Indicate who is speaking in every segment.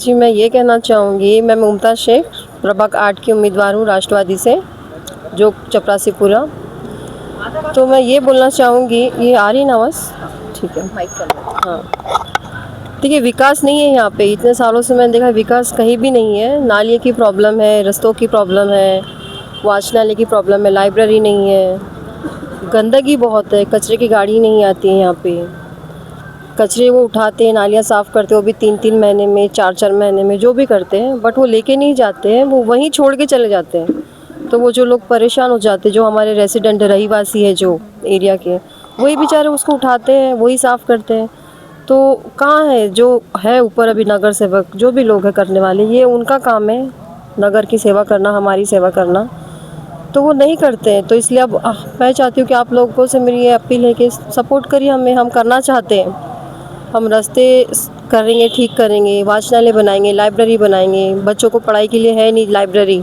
Speaker 1: जी मैं ये कहना चाहूँगी मैं मुमताज़ शेख प्रभाग आठ की उम्मीदवार हूँ राष्ट्रवादी से जो चपरासीपुरा तो मैं ये बोलना चाहूँगी ये आ रही ना आवाज़ ठीक है। हाँ। देखिए विकास नहीं है यहाँ पे। इतने सालों से मैंने देखा विकास कहीं भी नहीं है। नालिए की प्रॉब्लम है रस्तों की प्रॉब्लम है वाचनालय की प्रॉब्लम है लाइब्रेरी नहीं है। गंदगी बहुत है कचरे की गाड़ी नहीं आती है यहाँ पे। कचरे वो उठाते हैं, नालियाँ साफ़ करते हैं, वो भी तीन तीन महीने में चार चार महीने में, जो भी करते हैं बट वो लेके नहीं जाते हैं, वो वहीं छोड़ के चले जाते हैं। तो वो जो लोग परेशान हो जाते हैं, जो हमारे रेसिडेंट रहीवासी है, जो एरिया के, वही बेचारे उसको उठाते हैं, वही साफ़ करते हैं। तो कहाँ है, जो है ऊपर अभी नगर सेवक, जो भी लोग हैं करने वाले, ये उनका काम है नगर की सेवा करना, हमारी सेवा करना। तो वो नहीं करते हैं तो इसलिए अब मैं चाहती हूँ कि आप लोगों से मेरी ये अपील है कि सपोर्ट करिए हमें, हम करना चाहते हैं। हम रास्ते करेंगे, ठीक करेंगे, वाचनालय बनाएँगे लाइब्रेरी बनाएँगे। बच्चों को पढ़ाई के लिए है नहीं लाइब्रेरी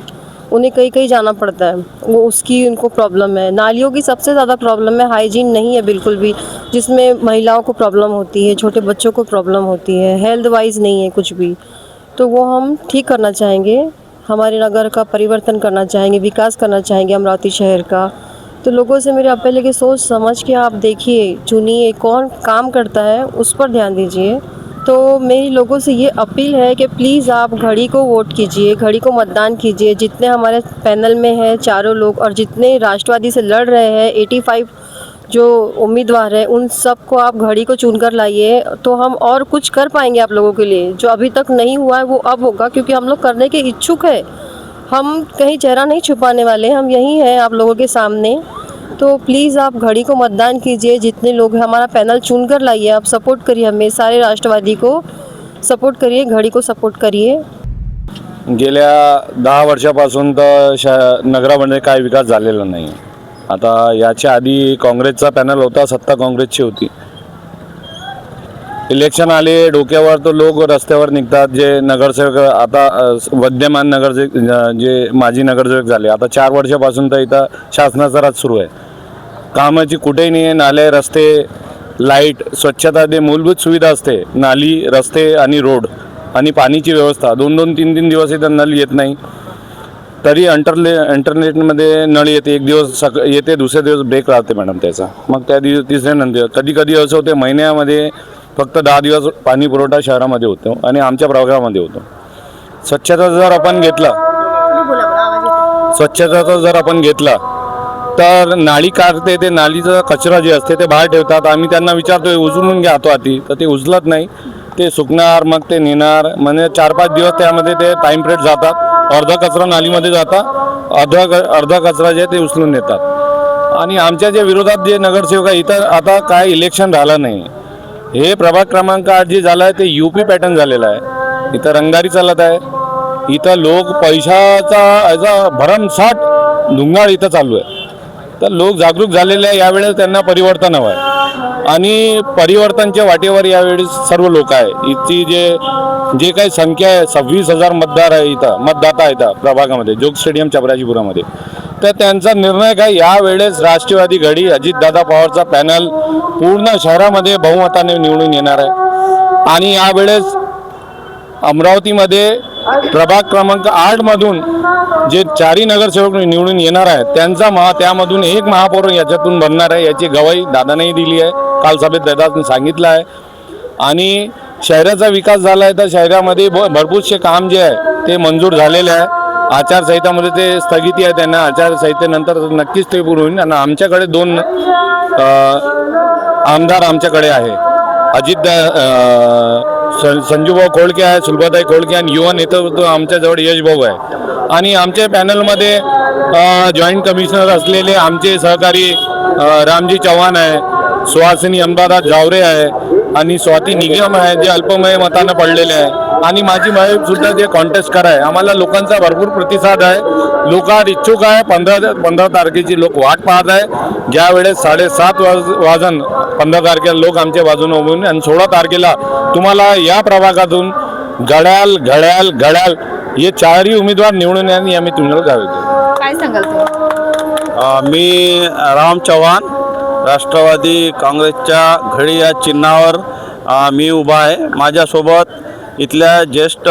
Speaker 1: उन्हें कहीं कहीं जाना पड़ता है। वो उसकी उनको प्रॉब्लम है। नालियों की सबसे ज़्यादा प्रॉब्लम है हाइजीन नहीं है बिल्कुल भी, जिसमें महिलाओं को प्रॉब्लम होती है, छोटे बच्चों को प्रॉब्लम होती है हेल्थ वाइज नहीं है कुछ भी। तो वो हम ठीक करना चाहेंगे। हमारे नगर का परिवर्तन करना चाहेंगे, विकास करना चाहेंगे अमरावती शहर का। तो लोगों से मेरी अपील है कि सोच समझ के आप देखिए, चुनिए कौन काम करता है, उस पर ध्यान दीजिए। तो मेरी लोगों से ये अपील है कि प्लीज़ आप घड़ी को वोट कीजिए, घड़ी को मतदान कीजिए। जितने हमारे पैनल में हैं चारों लोग और जितने राष्ट्रवादी से लड़ रहे हैं 85 जो उम्मीदवार हैं, उन सबको आप घड़ी को चुनकर लाइए। तो हम और कुछ कर पाएँगे आप लोगों के लिए। जो अभी तक नहीं हुआ है, वो अब होगा, क्योंकि हम लोग करने के इच्छुक है। हम कहीं चेहरा नहीं छुपाने वाले, हम यहीं हैं आप लोगों के सामने। तो प्लीज़ आप घड़ी को मतदान कीजिए। जितने लोग हैं हमारा पैनल चुन कर लाइए। आप सपोर्ट करिए हमें। सारे राष्ट्रवादी को सपोर्ट करिए घड़ी को सपोर्ट करिए।
Speaker 2: गेल्या दहा वर्षापासून तर श नगरामध्ये काय विकास झालेला नाही आता याच्या आधी काँग्रेसचा पॅनल होता सत्ता काँग्रेसची होती. इलेक्शन आले डोक्यावर तर लोक रस्त्यावर निघतात. जे नगरसेवक आता विद्यमान नगरसेवक जे माजी नगरसेवक झाले. आता चार वर्षापासून तर इथं शासनाचा राज सुरू आहे. कामाची कुठेही नाही आहे नाले रस्ते लाइट स्वच्छता ते मूलभूत सुविधा असते. नाली रस्ते आणि रोड आणि पाणीची व्यवस्था. दोन दोन तीन तीन दिवस इथं नळ येत नाही. तरी अंटरले इंटरनेटमध्ये नळ येते. एक दिवस सक येते दुसरे दिवस ब्रेक राहते मॅडम त्याचा. मग त्या दिवस तिसऱ्या नंतर कधी कधी असं होते महिन्यामध्ये फक्त दहा दिवस पाणी पुरवठा शहरामध्ये होतो आणि आमच्या प्रभागामध्ये होतो. स्वच्छता जर आपण घेतला स्वच्छताचा जर आपण घेतला तर नाळी काढते ते नालीचा कचरा जे असते ते बाहेर ठेवतात. आम्ही त्यांना विचारतोय उचलून घ्या तो आधी. तर ते उचलत नाही. ते सुकणार मग ते नेणार. म्हणजे चार पाच दिवस त्यामध्ये ते टाईम पिरियड जातात. अर्धा कचरा नालीमध्ये जातात. अर्धा क- अर्धा कचरा जे ते उचलून नेतात आणि आमच्या जे विरोधात जे नगरसेवक आहे इथं आता काय इलेक्शन झालं नाही. हे प्रभाग क्रमांक आठ जे झालं आहे ते यू पी पॅटर्न झालेलं आहे. इथं रंगारी चालत आहे. इथं लोक पैशाचा याचा भरमसाठ धुंगाळ इथं चालू आहे. तर लोक जागरूक झालेले आहे यावेळेस त्यांना परिवर्तन हवं आहे आणि परिवर्तनच्या वाटेवर यावेळी सर्व लोक आहे. इथची जे जे काही संख्या आहे सव्वीस हजार मतदार आहे इथं मतदाता आहे इथं प्रभागामध्ये जोग स्टेडियम चपराजीपुरामध्ये तर त्यांचा निर्णय काय यावेळेस राष्ट्रवादी घडी अजितदादा पवारचा पॅनल पूर्ण शहरामध्ये बहुमताने निवडून येणार आहे. आणि यावेळेस अमरावतीमध्ये प्रभाग क्रमांक आठ मधून जे चारही नगरसेवक निवडून येणार आहेत त्यांचा महा त्यामधून एक महापौर याच्यातून बनणार आहे याची गवाही दादानेही दिली आहे. काल सभेत दादाने सांगितलं आहे. आणि शहराचा विकास झाला आहे तर शहरामध्ये भ- भरपूरसे काम जे आहे ते मंजूर झालेले आहे. आचारसंहितामध्ये ते स्थगिती आहे त्यांना. आचारसंहितेनंतर नक्कीच ते पूर्ण होईल. आणि आमच्याकडे दोन आमदार आमच्याकडे आहे. अजित सं- संजूभाऊ खोळके आहे सुलभाताई खोळके आणि युवा नेतृत्व आमच्याजवळ यश भाऊ आहे. आणि आमच्या पॅनलमध्ये जॉईंट कमिशनर असलेले आमचे सहकारी रामजी चव्हाण आहे सुहासिनी अंबादास जावरे आहे आणि स्वाती निगम आहे जे अल्पमय मतानं पडलेले आहे. आणि माझी माहीत सुद्धा जे कॉन्टेस्ट कराय आम्हाला लोकांचा भरपूर प्रतिसाद आहे. लोक इच्छुक आहे पंधरा पंधरा तारखेची लोक वाट पाहत आहे. ज्या वेळेस साडेसात वाज वाजन पंधरा तारखेला लोक आमच्या बाजूने उभे आणि सोळा तारखेला तुम्हाला या प्रभागातून घड्याल घड्याल घड्याल हे चारही उमेदवार निवडून यांनी आम्ही तुम्हाला गावे
Speaker 3: काय सांगाल
Speaker 4: मी राम चव्हाण राष्ट्रवादी काँग्रेसच्या घडी या चिन्हावर मी उभा आहे. माझ्यासोबत इथल्या ज्येष्ठ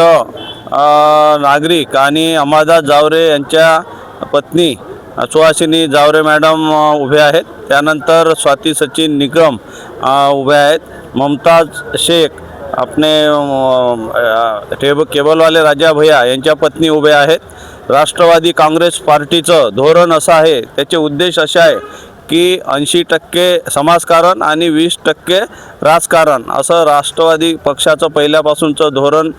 Speaker 4: नागरिक आणि अमादा जावरे यांच्या पत्नी सुहासिनी जावरे मॅडम उभे आहेत. त्यानंतर स्वाती सचिन निगम उभे आहेत. मुमताज शेख आपले टेब केबलवाले राजा भैया यांच्या पत्नी उभे आहेत. राष्ट्रवादी काँग्रेस पार्टीचं धोरण असं आहे. त्याचे उद्देश असे आहे की ऐंशी टक्के समाजकारण आणि वीस टक्के राजकारण असं राष्ट्रवादी पक्षाचं पहिल्यापासूनचं धोरण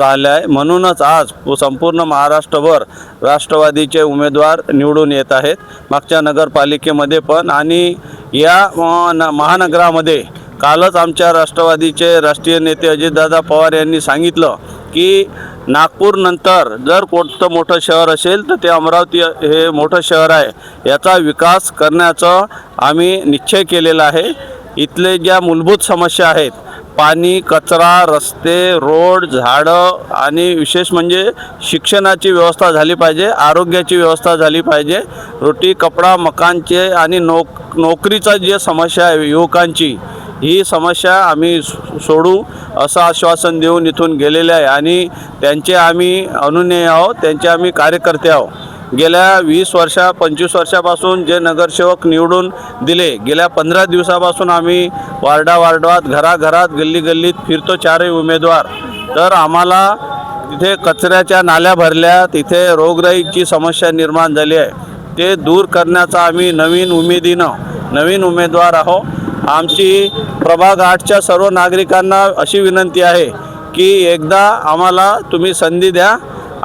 Speaker 4: राहिलं आहे म्हणूनच आज संपूर्ण महाराष्ट्रभर राष्ट्रवादीचे उमेदवार निवडून येत आहेत. मागच्या नगरपालिकेमध्ये पण आणि या न महानगरामध्ये कालच आमच्या राष्ट्रवादीचे राष्ट्रीय नेते अजितदादा पवार यांनी सांगितलं की नागपूरनंतर जर कोणतं मोठं शहर असेल तर ते अमरावती हे मोठं शहर आहे. याचा विकास करण्याचं आम्ही निश्चय केलेला आहे. इथले ज्या मूलभूत समस्या आहेत पाणी कचरा रस्ते रोड झाडं आणि विशेष म्हणजे शिक्षणाची व्यवस्था झाली पाहिजे आरोग्याची व्यवस्था झाली पाहिजे. रोटी कपडा मकानचे आणि नोक नोकरीचा जे समस्या आहे युवकांची ही समस्या आम्ही सो- सोडू असं आश्वासन देऊन इथून गेलेले आहे. आणि त्यांचे आम्ही अनुनेय आहोत त्यांचे आम्ही कार्यकर्ते आहोत. गेल्या वीस वर्षा पंचवीस वर्षापासून जे नगरसेवक निवडून दिले गेल्या पंधरा दिवसापासून आम्ही वार्डा वार्डात घराघरात गल्ली गल्लीत फिरतो चारही उमेदवार. तर आम्हाला तिथे कचऱ्याच्या नाल्या भरल्या तिथे रोगराईची समस्या निर्माण झाली आहे. ते दूर करण्याचा आम्ही नवीन उमेदीनं नवीन उमेदवार आहो आमची प्रभाग आठच्या सर्व नागरिकांना अशी विनंती आहे की एकदा आम्हाला तुम्ही संधी द्या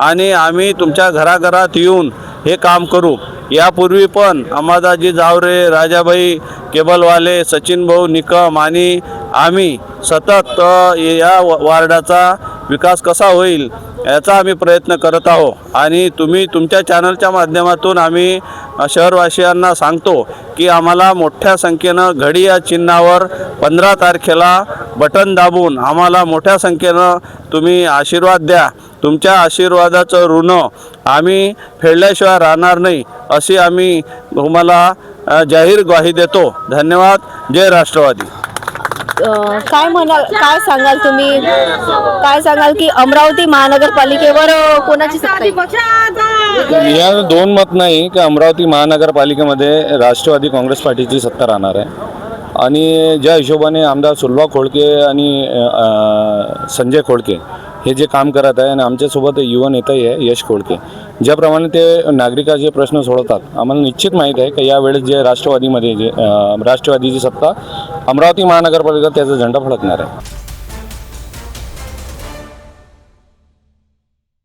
Speaker 4: आणि आम्ही तुमच्या घराघरात येऊन हे काम करू. यापूर्वी पण अंबादाजी जावरे राजाभाई केबलवाले सचिन भाऊ निकम आणि आम्ही सतत या वार्डाचा विकास कसा होईल याचा आम्ही प्रयत्न करत आहोत. आणि तुम्ही तुमच्या चॅनलच्या माध्यमातून आम्ही शहरवासियांना सांगतो की आम्हाला मोठ्या संख्येनं घडी या चिन्हावर पंधरा तारखेला बटन दाबून आम्हाला मोठ्या संख्येनं तुम्ही आशीर्वाद द्या. तुमच्या आशीर्वादाचं ऋण आम्ही फेडल्याशिवाय राहणार नाही अशी आम्ही तुम्हाला जाहीर ग्वाही देतो. धन्यवाद. जय राष्ट्रवादी.
Speaker 3: काय म्हणाल काय सांगाल तुम्ही काय सांगाल की अमरावती महानगरपालिकेवर कोणाची सत्ता आहे?
Speaker 2: या दोन मत नाही की अमरावती महानगरपालिकेमध्ये राष्ट्रवादी काँग्रेस पार्टीची सत्ता राहणार आहे आणि ज्या हिशोबाने आमदार सुलभा खोडके आणि अ, संजय खोडके हे जे काम करत आहे आणि आमच्यासोबत युवा नेताही आहे यश खोडके ज्याप्रमाणे ते नागरिकाचे प्रश्न सोडवतात आम्हाला निश्चित माहीत आहे की यावेळेस जे राष्ट्रवादीमध्ये जे अ, राष्ट्रवादीची सत्ता अमरावती महानगरपालिका त्याचा झेंडा फडकणार आहे.